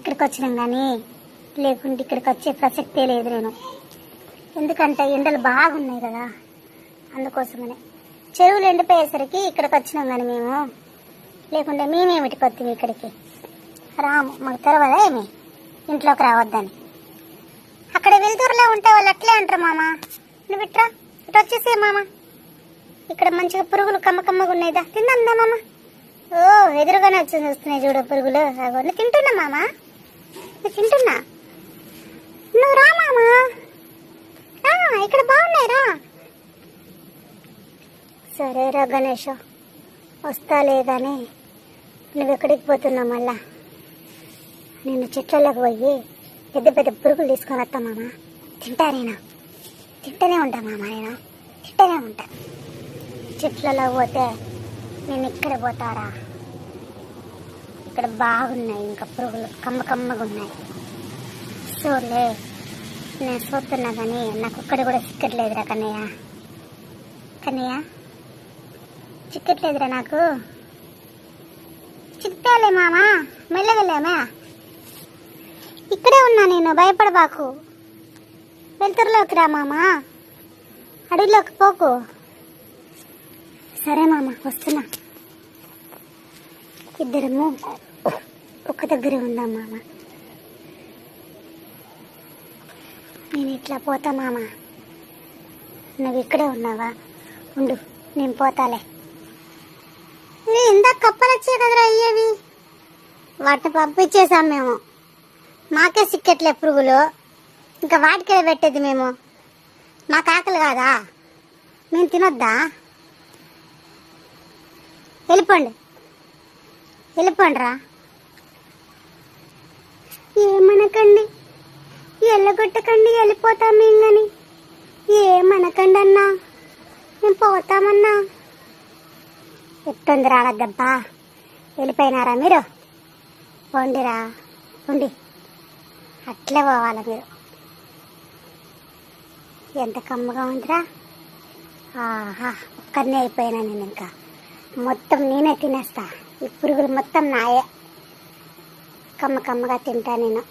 ఇక్కడికి వచ్చినాం కానీ లేకుంటే ఇక్కడికి వచ్చే ప్రసక్తే లేదు నేను. ఎందుకంటే ఎండలు బాగున్నాయి కదా అందుకోసమనే. చెరువులు ఎండిపోయేసరికి ఇక్కడికి వచ్చినాం కానీ మేము. లేకుంటే మేమేమిటికి వస్తాం ఇక్కడికి? రాము మాకు తెరవదా ఏమి? ఇంట్లోకి రావద్దని. అక్కడ వెళ్తూరులో ఉంటే వాళ్ళు అట్లే అంటారు మామ. నువ్వు ఇట్రా ఇటు వచ్చేసే మామ. ఇక్కడ మంచిగా పురుగులు కమ్మ కమ్మగా ఉన్నాయిదా తిందా మామ. ఓ ఎదురుగానే వచ్చి చూస్తున్నాయి చూడు పురుగులు. అగో తింటున్నా మామ? తింటున్నా. నువ్వు రా మామా. రా ఇక్కడ బాగున్నాయి రా. సరేరా గణేష వస్తాలే కానీ నువ్వు ఎక్కడికి పోతున్నావు మళ్ళా? నేను చెట్లలోకి పోయి పెద్ద పెద్ద పురుగులు తీసుకొని వస్తా మామ. తింటా నేను. తింటూనే ఉంటా మామ నేను. తింటూనే ఉంటా. చెట్లలో పోతే నేను ఇక్కడ పోతారా? ఇక్కడ బాగున్నాయి ఇంకా పురుగులు కమ్మ కమ్మగా ఉన్నాయి. చూడలే నేను చూస్తున్నా కానీ నాకు ఒక్కడి కూడా చిక్కట్లేదురా కన్నయ్య. కన్నయ్య చిక్కట్లేదురా నాకు. చిక్తాలే మామా మెల్లగలేమా ఇక్కడే ఉన్నా నేను భయపడబాకు. వెలుతురులోకి రా మామా. అడవిలోకి పోకు. సరే మామ వస్తున్నా. ఇద్దరము ఒక దగ్గరే ఉందాం మామ. నేను ఇట్లా పోతా మామ. నువ్వు ఇక్కడే ఉన్నావా? ఉండు నేను పోతాలే. ఇది ఇందాక కప్పలు వచ్చే కదరా అయ్యేవి? వాటిని పంపించేసాం మేము. మాకే సిక్కట్లే పురుగులు. ఇంకా వాటికే పెట్టేది మేము. మాకు ఆకలి కాదా? మేము తినొద్దా? వెళ్ళిపోండి. వెళ్ళిపోండిరా. ఏమనకండి? ఎల్లగొట్టకండి వెళ్ళిపోతాం మేము కానీ ఏమనకండి అన్నా మేము పోతామన్నా? ఎట్టుంది రాడద్దబ్బా వెళ్ళిపోయినారా మీరు? పోండిరా ఉండి. అట్లే పోవాలి మీరు. ఎంత కమ్మగా ఉందిరా? ఆహా ఒక్కరినే అయిపోయినా నేను ఇంకా. మొత్తం నేనే తినేస్తా. ఈ పురుగులు మొత్తం నాయే. కమ్మ కమ్మగా తింటా నేను.